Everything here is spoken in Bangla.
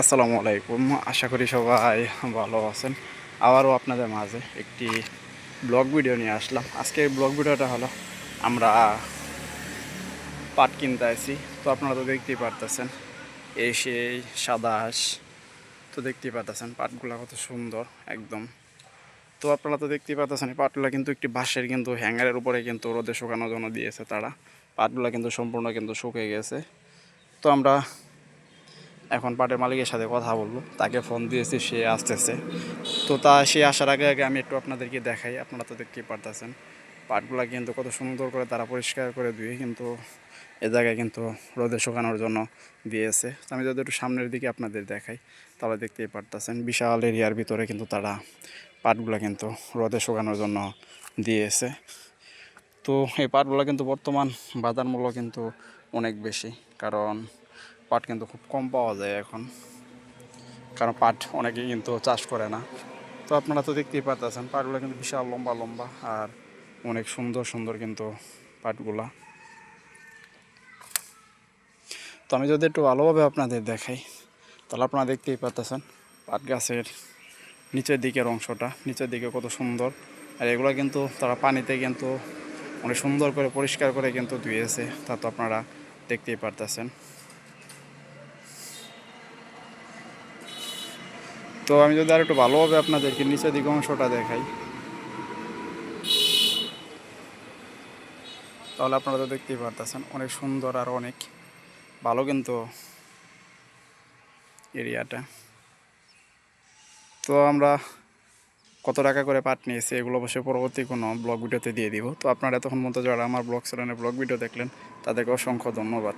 আসসালামু আলাইকুম। আশা করি সবাই ভালো আছেন। আবারও আপনাদের মাঝে একটি ব্লগ ভিডিও নিয়ে আসলাম। আজকে এই ব্লগ ভিডিওটা হলো, আমরা পাট কিনতে আসি তো আপনারা তো দেখতেই পারতেছেন, এই সেই সাদা হাঁস তো দেখতেই পারতেছেন পাটগুলো কত সুন্দর, একদম। তো আপনারা তো দেখতেই পারতেছেন, এই পাটগুলো কিন্তু একটি বাঁশের কিন্তু হ্যাঙ্গারের উপরে কিন্তু রোদে শুকানোর জন্য দিয়েছে তারা। পাটগুলো কিন্তু সম্পূর্ণ কিন্তু শুকিয়ে গেছে। তো আমরা এখন পাটের মালিকের সাথে কথা বলব। তাকে ফোন দিয়েছি, সে আসতেছে। তো তা, সে আসার আগে আগে আমি একটু আপনাদেরকে দেখাই, আপনারা তো দেখতেই পারতেছেন। পাটগুলা কিন্তু কত সুন্দর করে তারা পরিষ্কার করে ধুয়ে কিন্তু এ জায়গায় কিন্তু রোদে শুকানোর জন্য দিয়েছে। আমি যদি একটু সামনের দিকে আপনাদের দেখাই, তাহলে দেখতেই পারতেছেন। বিশাল এরিয়ার ভিতরে কিন্তু তারা পাটগুলা কিন্তু রোদে শুকানোর জন্য দিয়েছে। তো এই পাটগুলো কিন্তু বর্তমান বাজার মূল্য কিন্তু অনেক বেশি, কারণ পাট কিন্তু খুব কম পাওয়া যায় এখন। কারণ পাট অনেকে কিন্তু চাষ করে না। তো আপনারা তো দেখতেই পাচ্ছেন পাটগুলো কিন্তু বিশাল লম্বা লম্বা আর অনেক সুন্দর সুন্দর কিন্তু পাটগুলা। তো আমি যদি একটু ভালোভাবে আপনাদের দেখাই, তাহলে আপনারা দেখতেই পাচ্ছেন পাট গাছের নিচের দিকের অংশটা, নিচের দিকে কত সুন্দর। আর এগুলো কিন্তু তারা পানিতে কিন্তু অনেক সুন্দর করে, পরিষ্কার করে কিন্তু ধুয়েছে, তা তো আপনারা দেখতেই পারতেছেন। তো আমি যদি আর একটু ভালোভাবে আপনাদেরকে নিচের দিকে অংশটা দেখাই, তাহলে আপনারা তো দেখতেই পারতেছেন, অনেক সুন্দর আর অনেক ভালো কিন্তু এরিয়াটা। তো আমরা কত টাকা করে পাট নিয়েছি এগুলো অবশ্যই পরবর্তী কোনো ব্লগ ভিডিওতে দিয়ে দিব। তো আপনারা এতক্ষণ মতো যারা আমার ব্লগ চ্যানেলে ব্লগ ভিডিও দেখলেন, তাদেরকে অসংখ্য ধন্যবাদ।